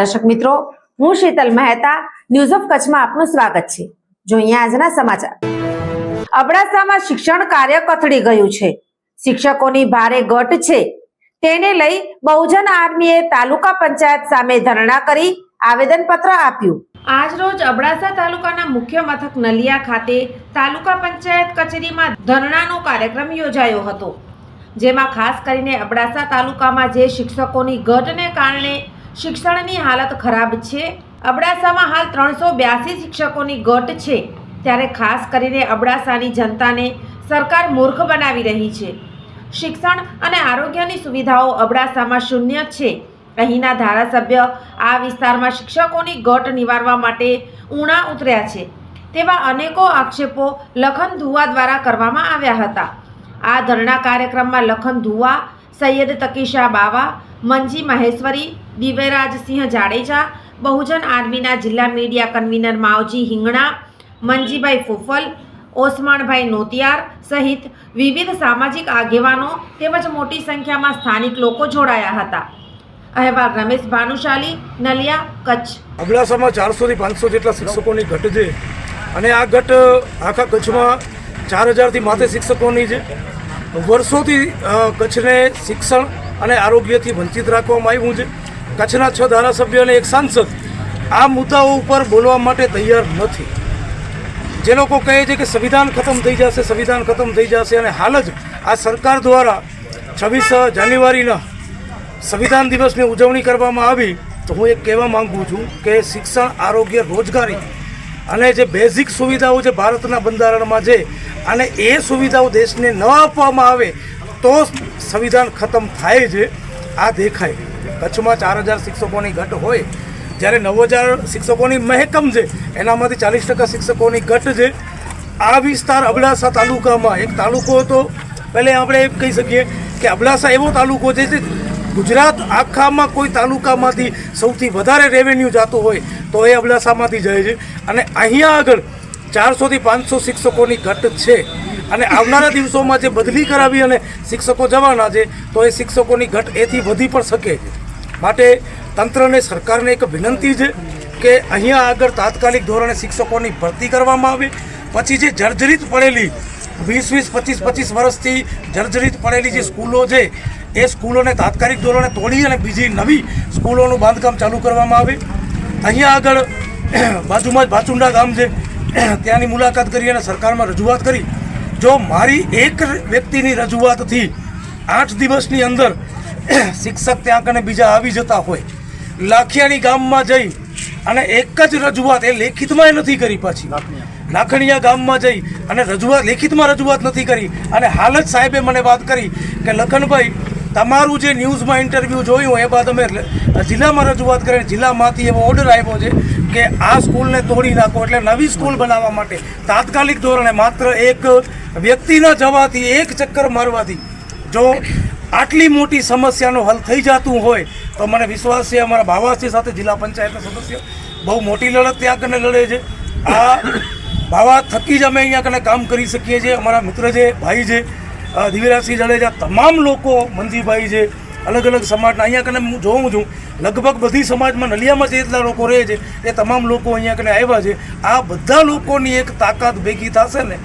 દર્શક મિત્રો, હું શીતલ મહેતા ન્યૂઝ ઓફ કચ્છમાં આપનું સ્વાગત છે. જોઈએ આજના સમાચાર. અબડાસામાં શિક્ષણ કાર્ય કથળી ગયું છે. શિક્ષકોની ભારે ઘટ છે. તેને લઈ બહુજન આર્મીએ તાલુકા પંચાયત સામે ધરણા કરી આવેદનપત્ર આપ્યું. આજ રોજ અબડાસા તાલુકાના મુખ્ય મથક નલિયા ખાતે તાલુકા પંચાયત કચેરીમાં ધરણાનો કાર્યક્રમ યોજાયો હતો. જેમાં ખાસ કરીને અબડાસા તાલુકામાં જે શિક્ષકોની ઘટને કારણે શિક્ષણની હાલત ખરાબ છે. અબડાસામાં હાલ ત્રણસો બ્યાસી શિક્ષકોની ઘટ છે. ત્યારે ખાસ કરીને અબડાસાની જનતાને સરકાર મૂર્ખ બનાવી રહી છે. શિક્ષણ અને આરોગ્યની સુવિધાઓ અબડાસામાં શૂન્ય છે. અહીંના ધારાસભ્ય આ વિસ્તારમાં શિક્ષકોની ઘટ નિવારવા માટે ઉણા ઉતર્યા છે. તેવા અનેકો આક્ષેપો લખન ધુવા દ્વારા કરવામાં આવ્યા હતા. આ ધરણા કાર્યક્રમમાં લખન ધુવા, સૈયદ તકીશા બાવા, મંજી મહેશ્વરી દિવ્યરાજસિંહ જાડેજા, બહુજન આર્મીના જિલ્લા મીડિયા કન્વીનર માવજી હિંગણા મંજીભાઈ ફોફલ ઓસમાણભાઈ નોતિયાર સહિત વિવિધ સામાજિક આગેવાનો તેમજ મોટી સંખ્યામાં સ્થાનિક લોકો જોડાયા હતા. અહેવાલ રમેશ ભાનુશાલી, નલિયા કચ્છ. અબડાસામાં ચારસોથી પાંચસો જેટલા શિક્ષકોની ઘટ છે અને આ ઘટ આખા કચ્છમાં ચાર હજારથી માથે શિક્ષકોની છે. વર્ષોથી કચ્છને શિક્ષણ અને આરોગ્યથી વંચિત રાખવામાં આવ્યું છે. કચ્છના છ ધારાસભ્ય અને એક સાંસદ આ મુદ્દાઓ ઉપર બોલવા માટે તૈયાર નથી. જે લોકો કહે છે કે સંવિધાન ખતમ થઈ જશે, સંવિધાન ખતમ થઈ જશે અને હાલ જ આ સરકાર દ્વારા છવ્વીસ જાન્યુઆરીના સંવિધાન દિવસની ઉજવણી કરવામાં આવી, તો હું એક કહેવા માગું છું કે શિક્ષણ, આરોગ્ય, રોજગારી અને જે બેઝિક સુવિધાઓ જે ભારતના બંધારણમાં છે, અને એ સુવિધાઓ દેશને ન આપવામાં આવે તો સંવિધાન ખતમ થાય છે આ દેખાય. કચ્છમાં ચાર હજાર શિક્ષકોની ઘટ હોય, જ્યારે નવ હજાર શિક્ષકોની મહેકમ છે, એનામાંથી ચાલીસ ટકા શિક્ષકોની ઘટ છે. આ વિસ્તાર અબડાસા તાલુકામાં, એક તાલુકો હતો. પહેલે આપણે એમ કહી શકીએ કે અબડાસા એવો તાલુકો છે જે ગુજરાત આખામાં કોઈ તાલુકામાંથી સૌથી વધારે રેવન્યુ જતું હોય, તો એ અબડાસામાંથી જાય છે. અને અહીંયા આગળ ચારસોથી પાંચસો શિક્ષકોની ઘટ છે. અને આવનારા દિવસોમાં જે બદલી કરાવી અને શિક્ષકો જવાના છે, તો એ શિક્ષકોની ઘટ એથી વધી પણ શકે છે. માટે તંત્રને સરકારને એક વિનંતી છે કે અહીંયા આગળ તાત્કાલિક ધોરણે શિક્ષકોની ભરતી કરવામાં આવે. પછી જે જર્જરિત પડેલી, વીસ વીસ, પચીસ પચીસ વર્ષથી જર્જરિત પડેલી જે સ્કૂલો છે, એ સ્કૂલોને તાત્કાલિક ધોરણે તોડી અને બીજી નવી સ્કૂલોનું બાંધકામ ચાલુ કરવામાં આવે. અહીંયા આગળ બાજુમાં જ ભાચુંડા ગામ છે ત્યાંની મુલાકાત કરી અને સરકારમાં રજૂઆત કરી. જો મારી એક વ્યક્તિની રજૂઆતથી આઠ દિવસની અંદર શિક્ષક ત્યાં કને બીજા આવી જતા હોય. લાખિયાની ગામમાં જઈ અને એક જ રજૂઆત એ લેખિતમાં નથી કરી પાછી. લાખણીયા ગામમાં જઈ અને રજૂઆત લેખિતમાં રજૂઆત નથી કરી. અને હાલ જ સાહેબે મને વાત કરી કે લખનભાઈ તમારું જે ન્યૂઝમાં ઇન્ટરવ્યૂ જોયું એ બાદ અમે જિલ્લામાં રજૂઆત કરીને જિલ્લામાંથી એવો ઓર્ડર આવ્યો છે કે આ સ્કૂલને તોડી નાખો એટલે નવી સ્કૂલ બનાવવા માટે તાત્કાલિક ધોરણે માત્ર એક વ્યક્તિના જવાથી એક ચક્કર મારવાથી જો આટલી મોટી સમસ્યાનો હલ થઈ જતું હોય તો મને વિશ્વાસ છે અમારા ભાવાસી સાથે જિલ્લા પંચાયતના સદસ્ય બહુ મોટી લડત ત્યાં કને લડે છે. આ ભાવા થકી જ અમે અહીંયા કને કામ કરી શકીએ છીએ. અમારા મિત્ર છે, ભાઈ છે દિવ્યરાજસિંહ જાડેજા, તમામ લોકો, મંજીભાઈ છે, અલગ અલગ સમાજના અહીંયા કને હું જોઉં છું. લગભગ બધી સમાજમાં નલિયામાં જેટલા લોકો રહે છે, એ તમામ લોકો અહીંયા કને આવ્યા છે. આ બધા લોકોની એક તાકાત ભેગી થશે ને,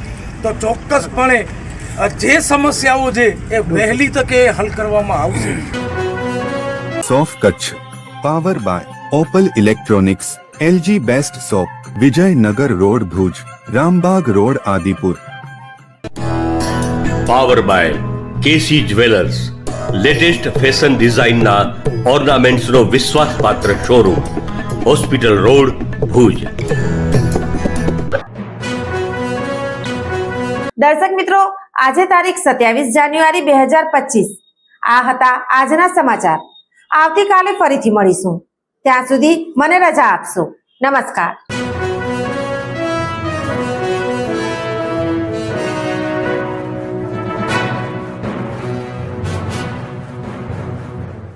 તો ચોક્કસપણે જે સમસ્યાઓ છે એ વહેલી તકે હલ કરવામાં આવશે. સોફ Kutch power by Opal electronics LG best shop Vijaynagar road Bhuj Rambagh road Adipur. Power by KC jewellers latest fashion ડિઝાઇનના ઓર્નામેન્ટ્સનો વિશ્વાસપાત્ર શોરૂમ હોસ્પિટલ રોડ ભુજ. દર્શક મિત્રો આજે તારીખ સત્યાવીસ જાન્યુઆરી બે હજાર પચીસ. આ હતા આજના સમાચાર. આવતીકાલે ફરીથી મળીશું. ત્યાં સુધી મને રજા આપશો. નમસ્કાર.